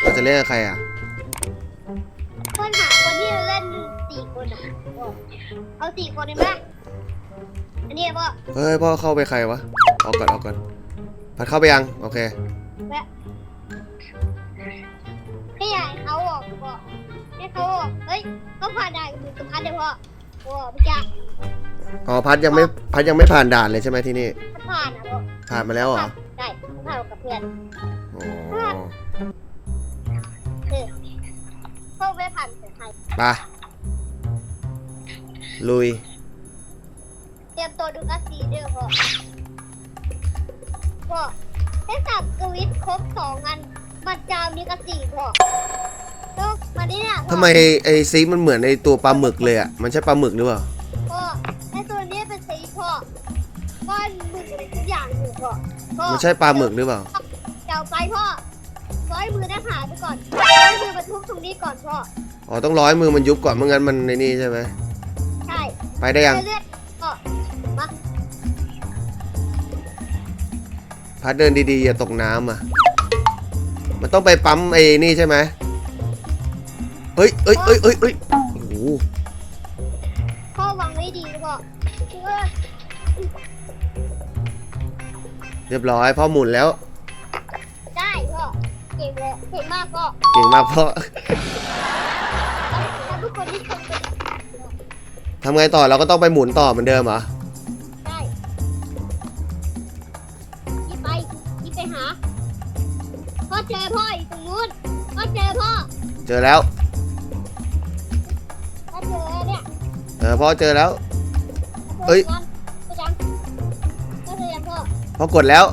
เราจะเล่นกับใครอะคนหาคนที่เล่นสี่คนอะเอาสี่คนได้ไหมอันนี้พ่อเฮ้ยพ่อเข้าไปใครวะออกก่อนออกก่อนพัดเข้าไปยังโอเคให้ใหญ่เขาออกพ่อให้เขาออกเฮ้ยก็ผ่านได้กับมือกับพัดเลยพ่อพ่อพี่จ๊ะอ๋อพัดยังไม่พัดยังไม่ผ่านด่านเลยใช่ไหมที่นี่ผ่านอะพ่อผ่านมาแล้วเหรอได้ผ่านกับเพื่อน ยไทยไปลุย เตรียมตัวดูกัสซีเด้อพ่อพ่อให้สับสวิตช์ครบสองอันมันจะมีกัสซีพ่อแล้วมาดิเนี่ยพ่อทำไมไอ้ซีมันเหมือนในตัวปลาหมึกเลยอะ มันใช่ปลาหมึกหรือเปล่า พ่อไอตัวนี้เป็นสีพ่อก้อนหมึกอะไรทุกอย่างอยู่พ่อพ่อมันใช่ปลาหมึกหรือเปล่าเจ้าไปพ่อร้ อยมือได้หาไปก่อนร้อยมือบรรทุกตรงนี้ก่อนพ่อ อ๋อต้องร้อยมือมันยุบก่อนไม่งั้นมันในนี่ใช่ไหมใช่ไปได้ยัง เรื่อยๆพ่อมาพัดเดินดีๆอย่าตกน้ำอะ มันต้องไปปั๊มไอ้นี่ใช่ไหมเฮ้ยเอ้ยเอ้ยเอ้ยเอ้ยโอ้โหพ่อวางไว้ดีนะพ่อเออเรียบร้อยพ่อหมุนแล้วได้พ่อ เก่งเลยเก่งมากพ่อเก่งมากพ่อแล้วทุกคนที่ชมกันทำไงต่อเราก็ต้องไปหมุนต่อเหมือนเดิมเหรอได้ยิบไปยิบไปหาพ่อเจอพ่ออยู่ตรงนู้นพ่อเจอพ่อเจอแล้ว พ่อเจอเนี่ยเออพ่อเจอแล้ว เอ้ย พ่อจังพ่อเจอยังพ่อ พ่อกดแล้ว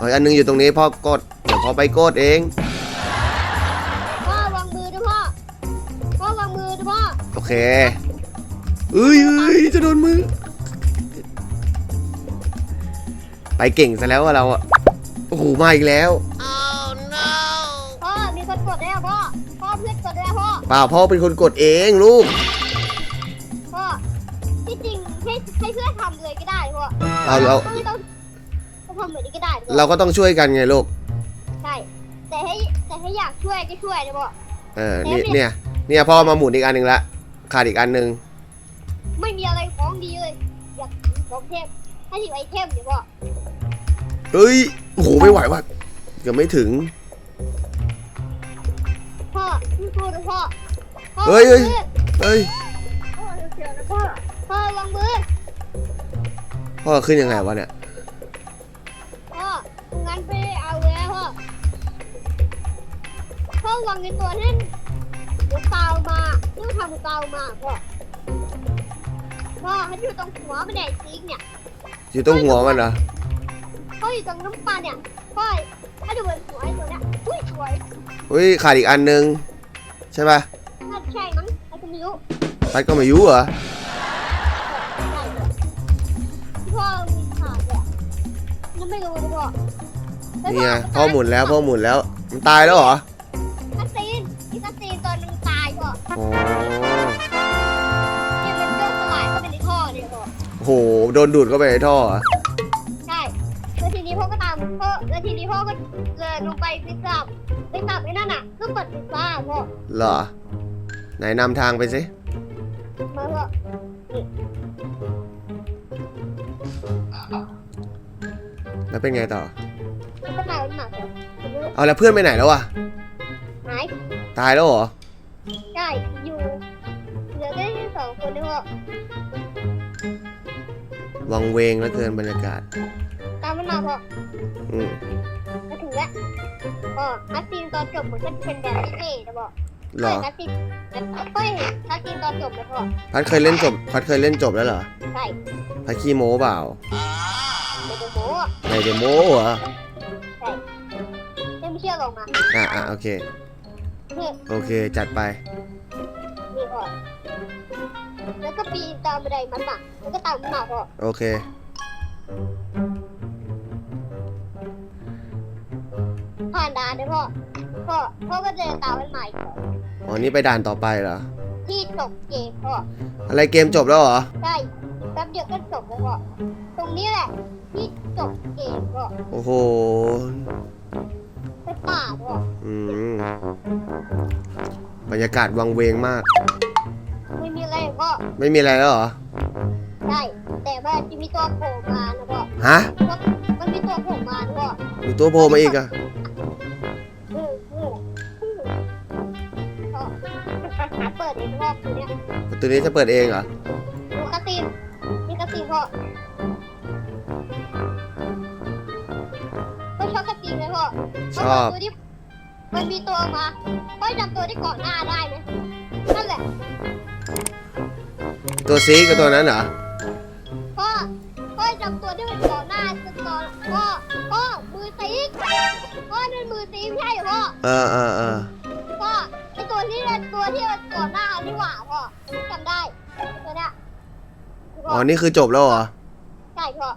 อ๋ออันหนึงอยู่ตรงนี้พ่อกดเดี๋ยวพ่อไปกดเอง พ่อวางมือด้วยพ่อ พ่อวางมือด้วยพ่อ โอเคเอ้ยเอ้ยจะโดนมือ ไปเก่งซะแล้วอะเราอะโอ้โหมาอีกแล้ว พ่อมีคนกดได้วพ่อ พ่อเพื่อนกดได้วพ่อ เปล่าพ่อเป็นคนกดเองลูกพ่อที่จริงให้ให้เพื่อนทำเลยก็ได้พ่อเอาเราไม่ต้อง ต้องทำเหมือนนี้ก็ได้พ่อเราก็ต้องช่วยกันไงลูก ใช่ แต่ให้แต่ให้อยากช่วยก็ช่วยนะพ่อเออเนี่ยเนี่ย เนี่ยพ่อมาหมุนอีกอันหนึ่งละ ขาดอีกอันหนึ่งไม่มีอะไรของดีเลย อยากถือของเทพให้ถือไอเทมเดี๋ยวพ่อเฮ้ย โอ้โห ไม่ไหวว่ะเกือบไม่ถึง พ่อพูดนะพ่อพ่อเฮ้ยเฮ้ยวางมือเฮ้ย พ่อเดี๋ยวนะพ่อพ่อวางมือพ่อขึ้นยังไงวะเนี่ยพ่อ งั้นไปเอาแล้วพ่อพ่อวางในตัวนั่นเดี๋ยวเตามาเพิ่งทำเตามาพ่อพ่อมันอยู่ตรงหัวมันแดดซิกเนี่ยอยู่ตรงหัวมันเหรอพ่ออยู่ตรงน้ำปลาเนี่ยพ่อถ้าดูบนหัวไอ้ตัวเนี้ยอุ้ยสวยเฮ้ยขาดอีกอันหนึ่งใช่ป่ะน่าจะใช่มั้งไอ้ตัวนี้รู้พัดก็ไมายุเหรอใช่เลยที่พ่อมีขาดเลยนั่นไม่รู้นะพ่อ แล้วนี่ไงก็พ่อหมุนแล้วพ่อหมุนแล้วมันตายแล้วเหรอคัสซีนที่คัสซีนตอนนึงตายพ่ออ๋อเนี่ยเป็นเจ้าสลายเข้าไปในท่อเนี่ยพ่อโอ้โหโดนดูดเข้าไปในท่อเหรอใช่แล้วทีนี้พ่อก็ตามพ่อแล้วทีนี้พ่อก็เดินลงไปไปจับไปจับไอ้นั่นอะเครื่องปัดไฟฟ้าพ่อเหรอไหนนำทางไปสิมาพ่อแล้วเป็นไงต่อ เอาแล้วเพื่อนไปไหนแล้ววะหายตายแล้วเหรอ ใช่อยู่เหลือแค่สองคนนะพ่อวังเวงแล้วเกินบรรยากาศ ตามมันมาพ่ออืมมาถึงแล้วพ่อคัสซีนตอนจบเหมือนจะเป็นแบบนี้เท่นะพ่อเหรอ คัสซีนเฮ้ยคัสซีนตอนจบนะพ่อพัดเคยเล่นจบ พัดเคยเล่นจบแล้วเหรอ ใช่พัดขี้โม้เปล่าเดี๋ยวโม้อะไหนเดี๋ยวโม้เหรอ ไม่เชื่อลองมาอะอะโอเค นี่โอเค จัดไป นี่พ่อแล้วก็ปีนตามบันไดมันมาแล้วก็ตามมันมาพ่อโอเค ผ่านด่านเลยพ่อพ่อพ่อก็เดินตามมันมาอีกต่ออ๋อ นี่ไปด่านต่อไปเหรอ ที่จบเกมพ่ออะไรเกมจบแล้วเหรอ ใช่แป๊บเดียวก็จบแล้วพ่อตรงนี้แหละที่จจบเกมก็โอ้โห ไปป่าก็อืมบรรยากาศวังเวงมาก ไม่มีอะไรก็ไม่มีอะไรแล้วเหรอ ใช่แต่ว่าจะมีตัวโผล่มานะก็ฮะ มันมีตัวโผล่มานะก็มีตัวโผล่มาอีกอะเออเออเออก็เปิดเองรอบตัวเนี้ยประตูนี้จะเปิดเองเหรอดูกระติมมีกระติมพ่อ ก็ชอบกระติมเลยพ่อชอบตัวที่มันมีตัวมาพ่อจำตัวที่ก่อนหน้าได้ไหมนั่นแหละตัวซีกับตัวนั้นเหรอ พ่อพ่อจำตัวที่มันก่อนหน้าตัวตอนพ่อพ่อมือตีกพ่อนั่นมือตีไม่ใช่เหรอพ่อเออเออเออพ่อไอตัวที่มันตัวที่มันก่อนหน้านี่หว่าพ่อจำได้ตัวเนี้ยอ๋อ นี่คือจบแล้วเหรอ ใช่พ่อ